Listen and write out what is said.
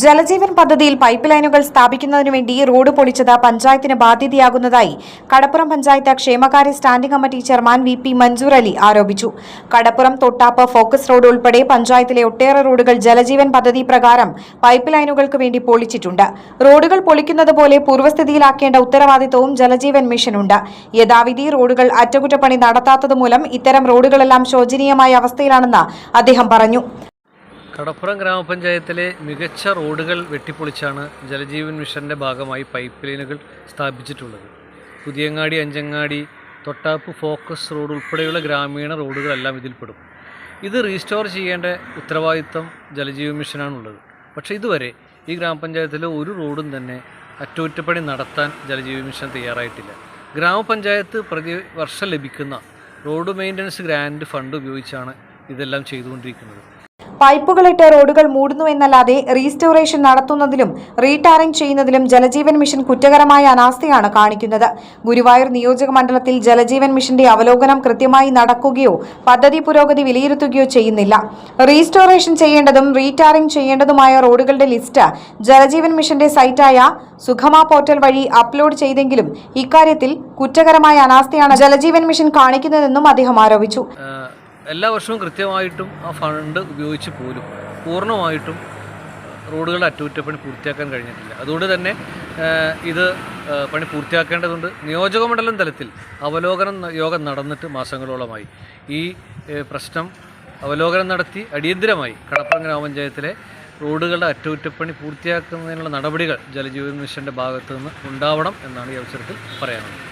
ജലജീവൻ പദ്ധതിയിൽ പൈപ്പ് ലൈനുകൾ സ്ഥാപിക്കുന്നതിനു വേണ്ടി റോഡ് പൊളിച്ചത് പഞ്ചായത്തിന് ബാധ്യതയാകുന്നതായി കടപ്പുറം പഞ്ചായത്ത് ക്ഷേമകാര്യ standing committee chairman V P Mansoor Ali ആരോപിച്ചു. കടപ്പുറം തൊട്ടാപ്പ് ഫോക്കസ് റോഡ് ഉൾപ്പെടെ പഞ്ചായത്തിലെ ഒട്ടേറെ റോഡുകൾ ജലജീവൻ പദ്ധതി പ്രകാരം പൈപ്പ് ലൈനുകൾക്ക് വേണ്ടി പൊളിച്ചിട്ടുണ്ട്. റോഡുകൾ പൊളിക്കുന്നത് പോലെ പൂർവസ്ഥിതിയിലാക്കേണ്ട ഉത്തരവാദിത്തവും ജലജീവൻ മിഷനുണ്ട്. യഥാവിധി റോഡുകൾ അറ്റകുറ്റപ്പണി നടത്താത്തതുമൂലം ഇത്തരം റോഡുകളെല്ലാം ശോചനീയമായ അവസ്ഥയിലാണെന്ന് അദ്ദേഹം പറഞ്ഞു. കടപ്പുറം ഗ്രാമപഞ്ചായത്തിലെ മികച്ച റോഡുകൾ വെട്ടിപ്പൊളിച്ചാണ് ജലജീവൻ മിഷന്റെ ഭാഗമായി പൈപ്പ് ലൈനുകൾ സ്ഥാപിച്ചിട്ടുള്ളത്. പുതിയങ്ങാടി അഞ്ചങ്ങാടി തൊട്ടാപ്പ് ഫോക്കസ് റോഡ് ഉൾപ്പെടെയുള്ള ഗ്രാമീണ റോഡുകളെല്ലാം ഇതിൽപ്പെടും ഇത് റീസ്റ്റോർ ചെയ്യേണ്ട ഉത്തരവാദിത്തം ജലജീവൻ മിഷനാണുള്ളത്. പക്ഷേ ഇതുവരെ ഈ ഗ്രാമപഞ്ചായത്തിലെ ഒരു റോഡും തന്നെ അറ്റകുറ്റപ്പണി നടത്താൻ ജലജീവൻ മിഷൻ തയ്യാറായിട്ടില്ല. ഗ്രാമപഞ്ചായത്ത് പ്രതിവർഷം ലഭിക്കുന്ന റോഡ് മെയിന്റനൻസ് ഗ്രാൻഡ് ഫണ്ട് ഉപയോഗിച്ചാണ് ഇതെല്ലാം ചെയ്തുകൊണ്ടിരിക്കുന്നത്. പൈപ്പുകളിട്ട് റോഡുകൾ മൂടുന്നു എന്നല്ലാതെ റീസ്റ്റോറേഷൻ നടത്തുന്നതിലും റീടാറിംഗ് ചെയ്യുന്നതിലും ജലജീവൻ മിഷൻ കുറ്റകരമായ അനാസ്ഥയാണ് കാണിക്കുന്നത്. ഗുരുവായൂർ നിയോജക മണ്ഡലത്തിൽ ജലജീവൻ മിഷന്റെ അവലോകനം കൃത്യമായി നടക്കുകയോ പദ്ധതി പുരോഗതി വിലയിരുത്തുകയോ ചെയ്യുന്നില്ല. റീസ്റ്റോറേഷൻ ചെയ്യേണ്ടതും റീടാറിംഗ് ചെയ്യേണ്ടതുമായ റോഡുകളുടെ ലിസ്റ്റ് ജലജീവൻ മിഷന്റെ സൈറ്റായ സുഖമ പോർട്ടൽ വഴി അപ്ലോഡ് ചെയ്തെങ്കിലും ഇക്കാര്യത്തിൽ കുറ്റകരമായ അനാസ്ഥയാണ് ജലജീവൻ മിഷൻ കാണിക്കുന്നതെന്നും അദ്ദേഹം ആരോപിച്ചു. എല്ലാ വർഷവും കൃത്യമായിട്ടും ആ ഫണ്ട് ഉപയോഗിച്ച് പോലും പൂർണമായിട്ടും റോഡുകളുടെ അറ്റകുറ്റപ്പണി പൂർത്തിയാക്കാൻ കഴിഞ്ഞിട്ടില്ല. അതുകൊണ്ട് തന്നെ ഇത് പണി പൂർത്തിയാക്കേണ്ടതുണ്ട്. നിയോജകമണ്ഡലം തലത്തിൽ അവലോകനം യോഗം നടന്നിട്ട് മാസങ്ങളോളമായി. ഈ പ്രശ്നം അവലോകനം നടത്തി അടിയന്തിരമായി കടപ്പുറം ഗ്രാമപഞ്ചായത്തിലെ റോഡുകളുടെ അറ്റകുറ്റപ്പണി പൂർത്തിയാക്കുന്നതിനുള്ള നടപടികൾ ജലജീവൻ മിഷന്റെ ഭാഗത്തു നിന്ന് ഉണ്ടാവണം എന്നാണ് ഈ അവസരത്തിൽ പറയാനുള്ളത്.